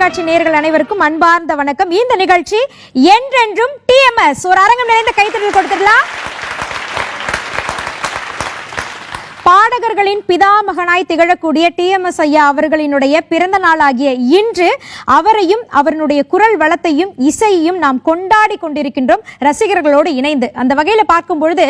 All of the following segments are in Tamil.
தொலைக்காட்சி நேர்கள் அனைவருக்கும் அன்பார்ந்த வணக்கம். இந்த நிகழ்ச்சி என்றென்றும் டிஎம்எஸ் ஒரு அரங்கம் நிறைந்த கைத்தறல் கொடுத்துடலாம். பாடகர்களின் பிதாமகனாய் திகழக்கூடிய டிஎம்எஸ் ஐயா அவர்களினுடைய பிறந்த நாளாகிய இன்று அவரையும் அவருடைய குரல் வளத்தையும் இசையையும் நாம் கொண்டாடி கொண்டிருக்கின்றோம். ரசிகர்களோடு இணைந்து அந்த வகையில் பார்க்கும் பொழுது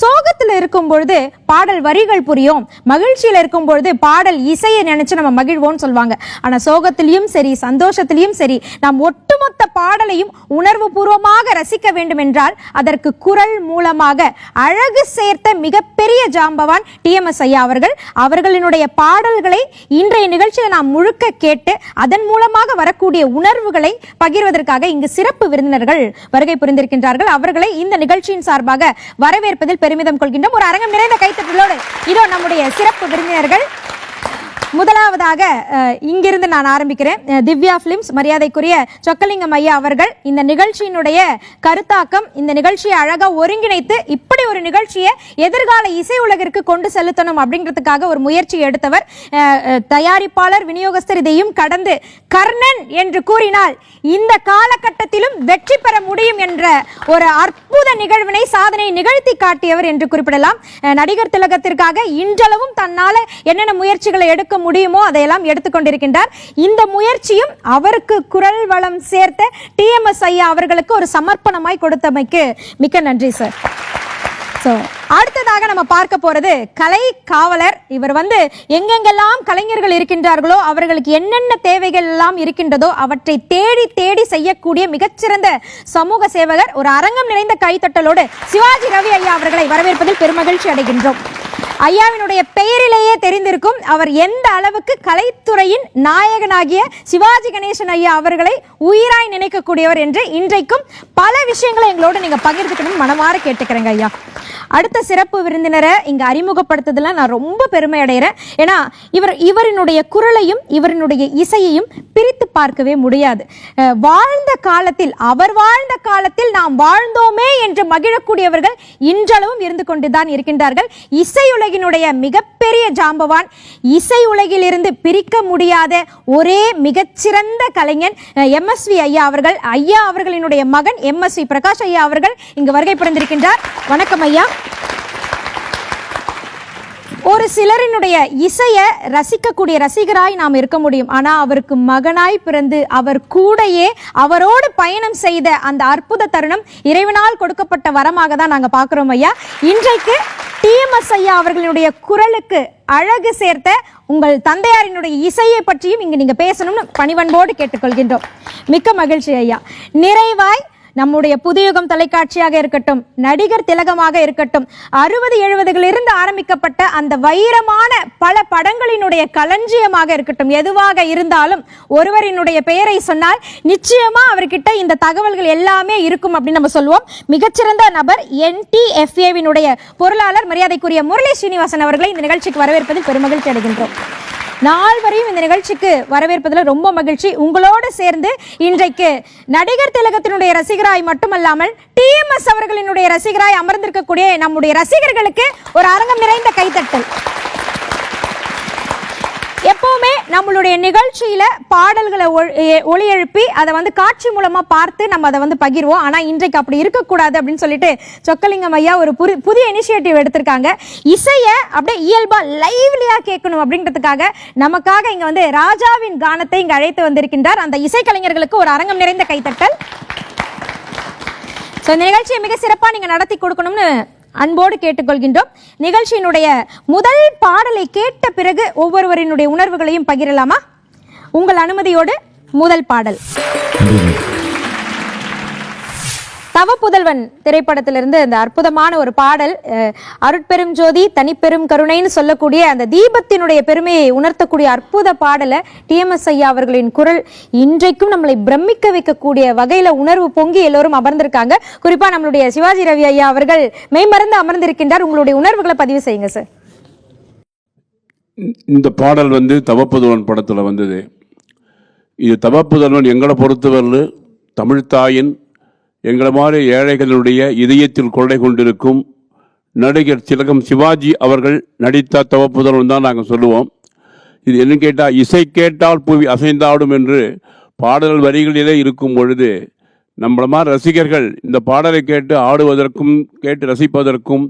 சோகத்தில் இருக்கும் பொழுது பாடல் வரிகள் புரியும். மகிழ்ச்சியில் இருக்கும் பொழுது பாடல் இசையை நினைச்சு நம்ம மகிழ்வோம்னு சொல்லுவாங்க ஆனா சோகத்திலையும் சரி சந்தோஷத்திலையும் சரி நாம் ஒட்டுமொத்த பாடலையும் உணர்வு பூர்வமாக ரசிக்க வேண்டும் என்றால் அதற்கு குரல் மூலமாக அழகு சேர்த்த மிகப்பெரிய ஜாம்பவான் டிஎம்எஸ் ஐயா அவர்கள் அவர்களினுடைய பாடல்களை இன்றைய நிகழ்ச்சியில் நாம் முழுக்க கேட்டு அதன் மூலமாக வரக்கூடிய உணர்வுகளை பகிர்வதற்காக இங்கு சிறப்பு விருந்தினர்கள் வருகை புரிந்திருக்கின்றார்கள். அவர்களை இந்த நிகழ்ச்சியின் சார்பாக வரவேற்பதில் பெருமிதம் கொள்கின்றோம். ஒரு அரங்கம் நிறைந்த கைத்தட்டலோடு இதோ நம்முடைய சிறப்பு விருந்தினர்கள். முதலாவதாக இங்கிருந்து நான் ஆரம்பிக்கிறேன். திவ்யா பிலிம்ஸ் மரியாதைக்குரிய சொக்கலிங்கம் ஐயா அவர்கள் இந்த நிகழ்ச்சியினுடைய கருத்தாக்கம் இந்த நிகழ்ச்சியை அழகா ஒருங்கிணைத்து இப்படி ஒரு நிகழ்ச்சியை எதிர்கால இசை உலகிற்கு கொண்டு செலுத்தணும் அப்படிங்கிறதுக்காக ஒரு முயற்சி எடுத்தவர். தயாரிப்பாளர் விநியோகஸ்தர் இதையும் கடந்து கர்ணன் என்று கூறினால் இந்த காலகட்டத்திலும் வெற்றி பெற முடியும் என்ற ஒரு அற்புத நிகழ்வினை சாதனை நிகழ்த்தி காட்டியவர் என்று குறிப்பிடலாம். நடிகர் திலகத்திற்காக இன்றளவும் தன்னால என்னென்ன முயற்சிகளை எடுக்க முடியுமோ அதையெல்லாம் எடுத்துக்கொண்டிருக்கின்றார். இந்த முயற்சியும் அவருக்கு குரல் வளம் சேர்த்த டிஎம்எஸ் ஐயா அவர்களுக்கு ஒரு சமர்ப்பணமாய் கொடுத்தமைக்கு மிக்க நன்றி சார் ஸோ அடுத்ததாக நம்ம பார்க்க போறது கலை காவலர். இவர் வந்து எங்கெங்கெல்லாம் கலைஞர்கள் இருக்கின்றார்களோ அவர்களுக்கு என்னென்ன தேவைகள் எல்லாம் இருக்கின்றதோ அவற்றை தேடி தேடி செய்யக்கூடிய மிகச்சிறந்த சமூக சேவகர் ஒரு அரங்கம் நிறைந்த கைத்தட்டலோடு சிவாஜி ரவி ஐயா அவர்களை வரவேற்பதில் பெருமகிழ்ச்சி அடைகின்றோம். ஐயாவினுடைய பெயரிலேயே தெரிந்திருக்கும் அவர் எந்த அளவுக்கு கலைத்துறையின் நாயகனாகிய சிவாஜி கணேசன் ஐயா அவர்களை உயிராய் நினைக்கக்கூடியவர் என்று இன்றைக்கும் பல விஷயங்களை எங்களோட நீங்க பகிர்ந்துக்கணும் மனமாற கேட்டுக்கிறேங்க ஐயா. அடுத்த சிறப்பு விருந்தினரை இங்கே அறிமுகப்படுத்துறதுல நான் ரொம்ப பெருமை அடைகிறேன் ஏன்னா இவர் இவரினுடைய குரலையும் இவரினுடைய இசையையும் பிரித்து பார்க்கவே முடியாது. வாழ்ந்த காலத்தில் அவர் வாழ்ந்த காலத்தில் நாம் வாழ்ந்தோமே என்று மகிழக்கூடியவர்கள் இன்றளவும் இருந்து கொண்டுதான் இருக்கின்றார்கள். இசையுலகினுடைய மிகப்பெரிய ஜாம்பவான் இசை உலகிலிருந்து பிரிக்க முடியாத ஒரே மிகச்சிறந்த கலைஞன் எம்எஸ்வி ஐயா அவர்கள். ஐயா அவர்களினுடைய மகன் எம்எஸ்வி பிரகாஷ் ஐயா அவர்கள் இங்கு வருகை பிறந்திருக்கின்றார் வணக்கம் ஐயா. ஒரு சிலரினுடைய இசையை ரசிக்கக்கூடிய ரசிகராய் நாம் இருக்க முடியும். ஆனால் அவருக்கு மகனாய் பிறந்து அவர் கூடையே அவரோடு பயணம் செய்த அந்த அற்புத தருணம் இறைவனால் கொடுக்கப்பட்ட வரமாக தான் நாங்கள் பார்க்குறோம் ஐயா. இன்றைக்கு டிஎம்எஸ் ஐயா அவர்களுடைய குரலுக்கு அழகு சேர்த்த உங்கள் தந்தையாரினுடைய இசையை பற்றியும் இங்கு நீங்கள் பேசணும்னு பணிவன்போடு கேட்டுக்கொள்கின்றோம். மிக்க மகிழ்ச்சி ஐயா. நிறைவாய் நம்முடைய புதுயுகம் தொலைக்காட்சியாக இருக்கட்டும் நடிகர் திலகமாக இருக்கட்டும் அறுபது எழுபதுகளிலிருந்து ஆரம்பிக்கப்பட்ட அந்த வைரமான பல படங்களினுடைய களஞ்சியமாக இருக்கட்டும் எதுவாக இருந்தாலும் ஒருவரினுடைய பெயரை சொன்னால் நிச்சயமா அவர்கிட்ட இந்த தகவல்கள் எல்லாமே இருக்கும் அப்படின்னு நம்ம சொல்லுவோம் மிகச்சிறந்த நபர் என்டிஎஃப்ஏவினுடைய பொருளாளர் மரியாதைக்குரிய முரளி ஸ்ரீனிவாசன் அவர்களை இந்த நிகழ்ச்சிக்கு வரவேற்பதில் பெருமகிழ்ச்சி அடைகின்றோம். நால்வரையும் இந்த நிகழ்ச்சிக்கு வரவேற்பதில் ரொம்ப மகிழ்ச்சி. உங்களோடு சேர்ந்து இன்றைக்கு நடிகர் திலகத்தினுடைய ரசிகராய் மட்டுமல்லாமல் டிஎம்எஸ் அவர்களினுடைய ரசிகராய் அமர்ந்திருக்கக்கூடிய நம்முடைய ரசிகர்களுக்கு ஒரு அரங்கம் நிறைந்த கைத்தட்டல் நம்மளுடைய நிகழ்ச்சியில பாடல்களை ஒ- ஒளி எழுப்பி அதை வந்து காட்சி மூலமா பார்த்து நம்ம அதை வந்து பகிர்வோம். ஆனா இன்றைக்கு அப்படி இருக்கக்கூடாது அப்படின்னு சொல்லிட்டு சொக்கலிங்கம் ஐயா ஒரு புது புதிய இனிஷியேட்டிவ் எடுத்திருக்காங்க. இசையை அப்படியே இயல்பா லைவ்லியா கேட்கணும் அப்படின்றதுக்காக நமக்காக இங்க வந்து ராஜாவின் கானத்தை இங்க அழைத்து வந்திருக்கின்றார். அந்த இசைக்கலைஞர்களுக்கு ஒரு அரங்கம் நிறைந்த கைத்தட்டல். ஸோ இந்த நிகழ்ச்சியை மிக சிறப்பாக நீங்கள் நடத்தி கொடுக்கணும்னு அன்போடு கேட்டுக்கொள்கின்றோம். நிகழ்ச்சியினுடைய முதல் பாடலை கேட்ட பிறகு ஒவ்வொருவரினுடைய உணர்வுகளையும் பகிரலாமா? உங்கள் அனுமதியோடு முதல் பாடல். தவ புதல்வன் திரைப்படத்திலிருந்து அந்த அற்புதமான ஒரு பாடல் அருட்பெரும் ஜோதி தனிப்பெரும் கருணைன்னு சொல்லக்கூடிய அந்த தீபத்தினுடைய பெருமையை உணர்த்தக்கூடிய அற்புத பாடலை டிஎம்எஸ் ஐயா அவர்களின் குரல் இன்றைக்கும் நம்மளை பிரமிக்க வைக்கக்கூடிய வகையில உணர்வு பொங்கி எல்லோரும் அமர்ந்திருக்காங்க. குறிப்பா நம்மளுடைய சிவாஜி ரவி ஐயா அவர்கள் மெய்மறந்து அமர்ந்திருக்கின்றார். உங்களுடைய உணர்வுகளை பதிவு செய்யுங்க சார். இந்த பாடல் வந்து தவப்புதல்வன் படத்தில் வந்தது. இது தவப்புதல்வன் எங்களை பொறுத்தவரையில் தமிழ்த்தாயின் எங்களை மாதிரி ஏழைகளுடைய இதயத்தில் கொள்ளை கொண்டிருக்கும் நடிகர் திலகம் சிவாஜி அவர்கள் நடித்த தவப்புதல்வன் தான் நாங்கள் சொல்லுவோம். இது என்ன கேட்டால் இசை கேட்டால் புவி அசைந்தாடும் என்று பாடல் வரிகளிலே இருக்கும் பொழுது நம்மள மாதிரி ரசிகர்கள் இந்த பாடலை கேட்டு ஆடுவதற்கும் கேட்டு ரசிப்பதற்கும்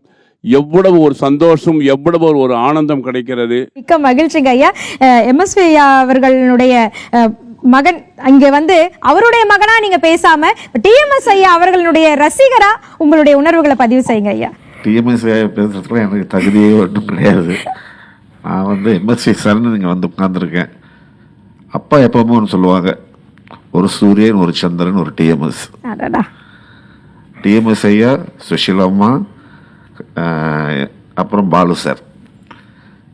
எவ்வளவு ஒரு சந்தோஷம் எவ்வளவு ஒரு- ஆனந்தம் கிடைக்கிறது. மிக்க மகிழ்ச்சிங்க ஐயா. எம்எஸ்வி ஐயா அவர்களுடைய மகன் அங்க வந்து அவருடைய மகனா நீங்க பேசாம டிஎம்எஸ் ஐயா அவர்களுடைய ரசிகரா உங்களுடைய உணர்வுகளை பதிவு செய்யுங்க ஐயா. டிஎம்எஸ் பேசுறதுக்குலாம் எனக்கு தகுதியே ஒன்றும் கிடையாது. நான் வந்து எம்எஸ்சி சரண் இங்கே வந்து உட்காந்துருக்கேன் அப்பா எப்பவுமே ஒன்று சொல்லுவாங்க ஒரு சூரியன் ஒரு சந்திரன் ஒரு டிஎம்எஸ். டிஎம்எஸ் ஐயா சுஷிலம்மா அப்புறம் பாலு சார்.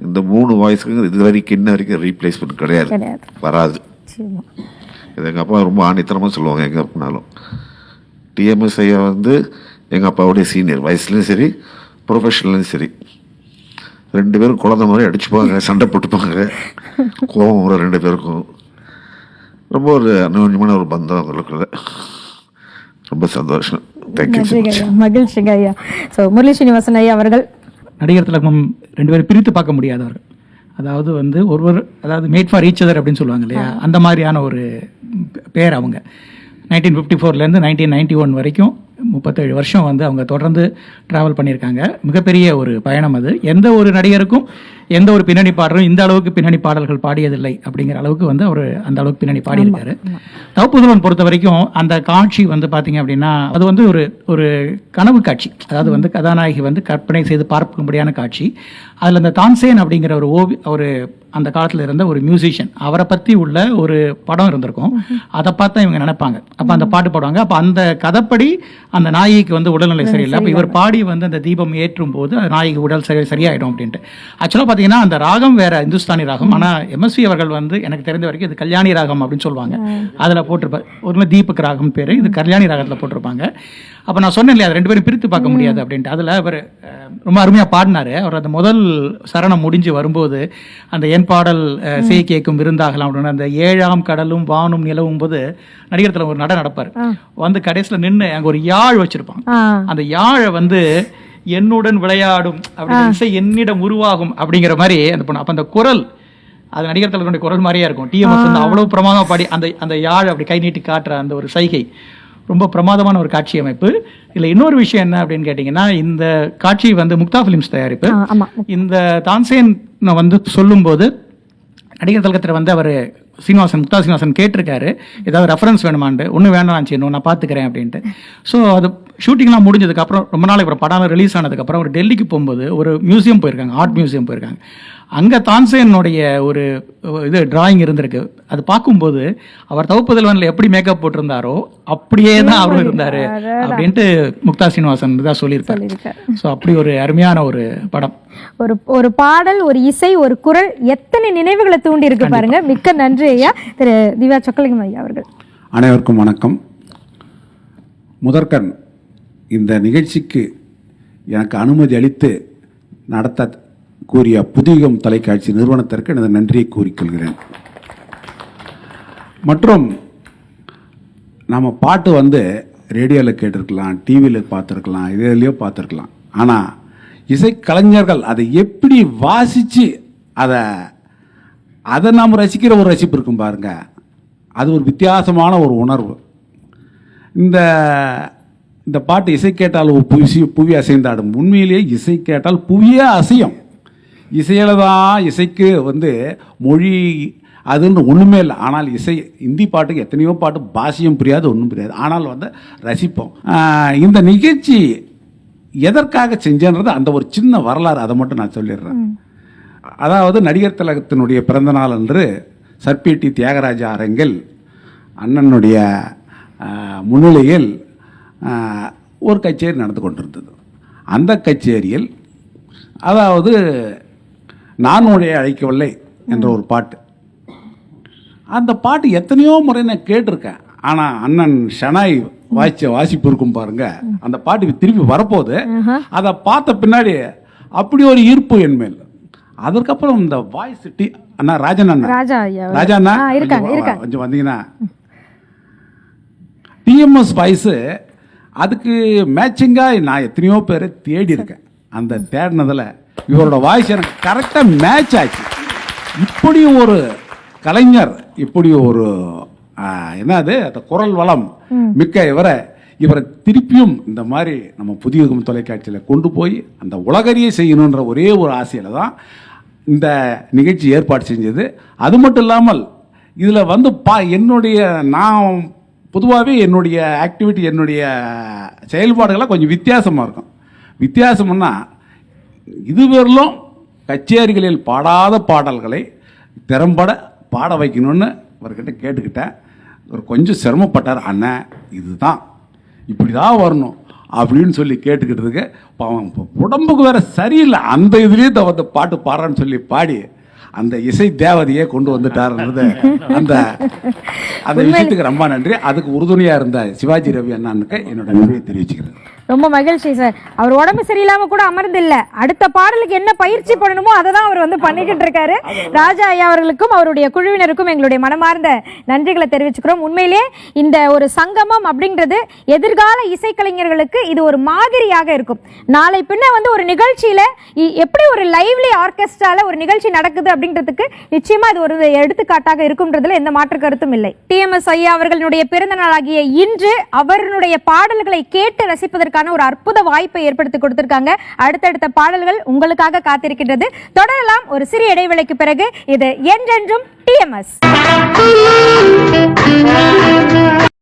இந்த மூணு வாய்ஸுக்கு இது வரைக்கும் இன்ன வரைக்கும் ரீப்ளேஸ்மெண்ட் கிடையாது. வராது. இது எங்கள் அப்பா ரொம்ப ஆணித்தரமாக சொல்லுவாங்க எங்கே போனாலும் டிஎம்எஸ் ஐயா வந்து எங்கள் அப்பாவுடைய சீனியர் வயசுலையும் சரி ப்ரொஃபஷனல்லையும் சரி. ரெண்டு பேரும் குழந்தை மாதிரி அடிச்சுப்பாங்க சண்டை போட்டுப்பாங்க. கோபம் வரும் ரெண்டு பேருக்கும். ரொம்ப ஒரு அனுபவமான ஒரு பந்தம் அவங்களுக்குள்ள ரொம்ப சந்தோஷம். தேங்க்யூ மகிழ்ச்சிங்க ஐயா. ஸோ முரளி ஸ்ரீனிவாசன் ஐயா அவர்கள். நடிகர் திலகம் ரெண்டு பேரும் பிரித்து பார்க்க முடியாதவர். அதாவது வந்து ஒருவர் அதாவது மேட் ஃபார் ஈச் அதர் அப்படின்னு சொல்லுவாங்க இல்லையா? அந்த மாதிரியான ஒரு பேர் அவங்க. நைன்டீன் ஃபிஃப்டி ஃபோர்லேருந்து நைன்டீன் நைன்டி ஒன் வரைக்கும் முப்பத்தேழு வருஷம் வந்து அவங்க தொடர்ந்து ட்ராவல் பண்ணியிருக்காங்க. மிகப்பெரிய ஒரு பயணம் அது. எந்த ஒரு நடிகருக்கும் எந்த ஒரு பின்னணி பாடலும் இந்த அளவுக்கு பின்னணி பாடல்கள் பாடியதில்லை அப்படிங்கிற அளவுக்கு வந்து அவர் அந்த அளவுக்கு பின்னணி பாடியிருக்காரு. தவப்புதல்வன் பொறுத்த வரைக்கும் அந்த காட்சி வந்து பார்த்தீங்க அப்படின்னா அது வந்து ஒரு ஒரு கனவு காட்சி. அதாவது வந்து கதாநாயகி வந்து கற்பனை செய்து பார்க்கும்படியான காட்சி. அதில் இந்த தான்சேன் அப்படிங்கிற ஒரு ஓவி ஒரு அந்த காலத்தில் இருந்த ஒரு மியூசிஷியன் அவரை பற்றி உள்ள ஒரு படம் இருந்திருக்கும். அதை பார்த்தா இவங்க நினைப்பாங்க. அப்போ அந்த பாட்டு பாடுவாங்க. அப்போ அந்த கதைப்படி அந்த நாயகிக்கு வந்து உடல்நிலை சரியில்லை. அப்போ இவர் பாடி வந்து அந்த தீபம் ஏற்றும் போது அந்த நாயகி உடல் சரி சரியாயிடும் அப்படின்ட்டு. ஆக்சுவலாக பார்த்தீங்கன்னா அந்த ராகம் வேற இந்துஸ்தானி ராகம். ஆனால் எம்எஸ்வி அவர்கள் வந்து எனக்கு தெரிந்த வரைக்கும் இது கல்யாணி ராகம் அப்படின்னு சொல்லுவாங்க. அதில் போட்டிருப்பார் ஒரு தீபக் ராகம் பேர். இது கல்யாணி ராகத்தில் போட்டிருப்பாங்க. அப்போ நான் சொன்னேன் இல்லையா அது ரெண்டு பேரும் பிரித்து பார்க்க முடியாது அப்படின்ட்டு. அதில் அவர் ரொம்ப அருமையாக பாடினாரு. அவர் அந்த முதல் சரணம் முடிஞ்சு வரும்போது அந்த என் பாடல் செய் கேட்கும் விருந்தாகலாம் அப்படின்னு அந்த ஏழாம் கடலும் வானும் நிலவும் போது நடிகரத்தில் ஒரு நட நடப்பார். வந்து கடைசியில் நின்று அங்கே ஒரு யாழ் வச்சிருப்பான் ஆ. அந்த யாழை வந்து என்னுடன் விளையாடும் இசை என்னிடம் உருவாகும் அப்படிங்கிற மாதிரி அந்த பொண்ணு. அப்போ அந்த குரல் அது நடிகர் தலைவருடைய குரல் மாதிரியே இருக்கும். டிஎம்எஸ் வந்து அவ்வளவு பிரமாதமா பாடி அந்த அந்த யாழ் அப்படி கை நீட்டி காட்டுற அந்த ஒரு சைகை ரொம்ப பிரமாதமான ஒரு காட்சி அமைப்பு. இதுல இன்னொரு விஷயம் என்ன அப்படின்னு கேட்டிங்கன்னா இந்த காட்சி வந்து முக்தா ஃபிலிம்ஸ் தயாரிப்பு. இந்த தான்சேன் வந்து சொல்லும்போது நடிகர் தலகத்தில் வந்து அவர் சீனிவாசன் முக்தா சீனிவாசன் கேட்டிருக்காரு. ஏதாவது ரெஃபரன்ஸ் வேணுமான்ட்டு. ஒன்றும் வேண்டாம் செய்யணும் நான் பார்த்துக்கிறேன் அப்படின்ட்டு. ஸோ அது ஷூட்டிங்லாம் முடிஞ்சதுக்கப்புறம் ரொம்ப நாள் அப்புறம் படம் ரிலீஸ் ஆனதுக்கப்புறம் ஒரு டெல்லிக்கு போகும்போது ஒரு மியூசியம் போயிருக்காங்க ஆர்ட் மியூசியம் போயிருக்காங்க. அங்கே தான்சேனுடைய ஒரு இது டிராயிங் இருந்திருக்கு. அது பார்க்கும்போது அவர் தவப்புதல்வனில் எப்படி மேக்கப் போட்டிருந்தாரோ அப்படியே தான் அவரும் இருந்தார் அப்படின்ட்டு முக்தா சீனிவாசன் தான் சொல்லியிருக்காரு. சொல்லியிருக்காரு. ஸோ அப்படி ஒரு அருமையான ஒரு படம். ஒரு ஒரு பாடல் ஒரு இசை ஒரு குரல் எத்தனை நினைவுகளை தூண்டி இருக்கு பாருங்க. மிக்க நன்றி ஐயா. திரு திவ்யா சொக்கலிங்கம் ஐயா அவர்கள். அனைவருக்கும் வணக்கம். முதற்கண் இந்த நிகழ்ச்சிக்கு எனக்கு அனுமதி அளித்து நடத்த கூறிய புதியுகம் தொலைக்காட்சி நிறுவனத்திற்கு எனது நன்றியை கூறிக்கொள்கிறேன். மற்றும் நம்ம பாட்டு வந்து ரேடியோவில் கேட்டிருக்கலாம் டிவியில் பார்த்துருக்கலாம் இதுலையோ பார்த்துருக்கலாம். ஆனால் இசைக்கலைஞர்கள் அதை எப்படி வாசித்து அதை அதை நாம் ரசிக்கிற ஒரு ரசிப்பு இருக்கும் பாருங்க. அது ஒரு வித்தியாசமான ஒரு உணர்வு. இந்த இந்த பாட்டு இசை கேட்டால் புவி புவி அசைந்தாடும். உண்மையிலேயே இசை கேட்டால் புவியே அசையும். இசையில தான் இசைக்கு வந்து மொழி அதுன்னு ஒன்றுமே இல்லை. ஆனால் இசை இந்தி பாட்டுக்கு எத்தனையோ பாட்டு பாஷையும் புரியாது ஒன்றும் புரியாது. ஆனால் வந்து ரசிப்போம். இந்த நிகழ்ச்சி எதற்காக செஞ்சேன்றது அந்த ஒரு சின்ன வரலாறு அதை மட்டும் நான் சொல்லிடுறேன். அதாவது நடிகர் திலகத்தினுடைய பிறந்த நாள் அன்று சர்பேட்டி தியாகராஜா அரங்கில் அண்ணனுடைய முன்னிலையில் ஒரு கச்சேரி நடந்து கொண்டிருந்தது. அந்த கச்சேரியில் அதாவது நான் உடைய அழைக்கவில்லை என்ற ஒரு பாட்டு. அந்த பாட்டு எத்தனையோ முறை நான் கேட்டிருக்கேன். ஆனால் அண்ணன் ஷனாய் வாசிச்ச வாசிப்பு இருக்கும் பாருங்க. அந்த பாட்டு திருப்பி வரப்போகுது. அதை பார்த்த பின்னாடி அப்படி ஒரு ஈர்ப்பு என் மேல். அதற்கப்புறம் இந்த வாய்ஸ் டி அண்ணா ராஜன் அண்ணா. ராஜா. ராஜா அண்ணா. கொஞ்சம் வந்தீங்கன்னா. டிஎம்எஸ் வாய்ஸ் அதுக்கு மேட்சிங்காக நான் எத்தனையோ பேரை தேடி இருக்கேன். அந்த தேடினதில் இவரோட வாய்ஸ் எனக்கு கரெக்டாக மேட்ச் ஆச்சு. இப்படி ஒரு கலைஞர் இப்படி ஒரு என்னது? அந்த குரல் வளம் மிக்க இவரை இவரை திருப்பியும் இந்த மாதிரி நம்ம புதிய யுகம் தொலைக்காட்சியில் கொண்டு போய் அந்த உலகறிய செய்யணுன்ற ஒரே ஒரு ஆசையில் தான் இந்த நிகழ்ச்சி ஏற்பாடு செஞ்சது. அது மட்டும் இல்லாமல் இதில் வந்து பா என்னுடைய நான் பொதுவாகவே என்னுடைய ஆக்டிவிட்டி என்னுடைய செயல்பாடுகள்லாம் கொஞ்சம் வித்தியாசமாக இருக்கும். வித்தியாசம்னா இதுவரையிலும் கச்சேரிகளில் பாடாத பாடல்களை திறம்பட பாட வைக்கணும்னு அவர்கிட்ட கேட்டுக்கிட்டேன். அவர் கொஞ்சம் சிரமப்பட்டார் அண்ணன் இதுதான் இப்படி தான் வரணும் அப்படின்னு சொல்லி கேட்டுக்கிட்டதுக்கு உடம்புக்கு வேறு சரியில்லை. அந்த இதுலேயும் தான் வந்து பாட்டு பாடுறான்னு சொல்லி பாடி அந்த இசை தேவதையே கொண்டு வந்துட்டாருன்றது அந்த அந்த விஷயத்துக்கு ரொம்ப நன்றி. அதுக்கு உறுதுணையா இருந்த சிவாஜி ரவி அண்ணனுக்கு என்னோட நன்றியை தெரிவிச்சுக்கிறேன். ரொம்ப மகிழ்ச்சி சார். அவர் உடம்பு சரியில்லாம கூட அமர்ந்து இல்லை அடுத்த பாடலுக்கு என்ன பயிற்சி பண்ணணுமோ அதை தான் அவர் வந்து பண்ணிக்கிட்டு இருக்காரு. ராஜா ஐயா அவர்களுக்கும் அவருடைய குழுவினருக்கும் எங்களுடைய மனமார்ந்த நன்றிகளை தெரிவிச்சுக்கிறோம். உண்மையிலே இந்த ஒரு சங்கமம் அப்படின்றது எதிர்கால இசைக்கலைஞர்களுக்கு இது ஒரு மாதிரியாக இருக்கும். நாளை பின்ன வந்து ஒரு நிகழ்ச்சியில் இ- எப்படி ஒரு லைவ்லி ஆர்கெஸ்ட்ரால ஒரு நிகழ்ச்சி நடக்குது அப்படின்றதுக்கு நிச்சயமா இது ஒரு எடுத்துக்காட்டாக இருக்கும்ன்றதுல எந்த மாற்று கருத்தும் இல்லை. டிஎம்எஸ் ஐயா அவர்களுடைய பிறந்த நாளாகிய இன்று அவருடைய பாடல்களை கேட்டு ரசிப்பதற்காக ரசிப்பதற்கான ஒரு அற்புத வாய்ப்பை ஏற்படுத்தி கொடுத்திருக்காங்க. அடுத்தடுத்த பாடல்கள் உங்களுக்காக காத்திருக்கின்றது. தொடரலாம் ஒரு சிறிய இடைவேளைக்கு பிறகு. இது என்றென்றும் டிஎம்எஸ்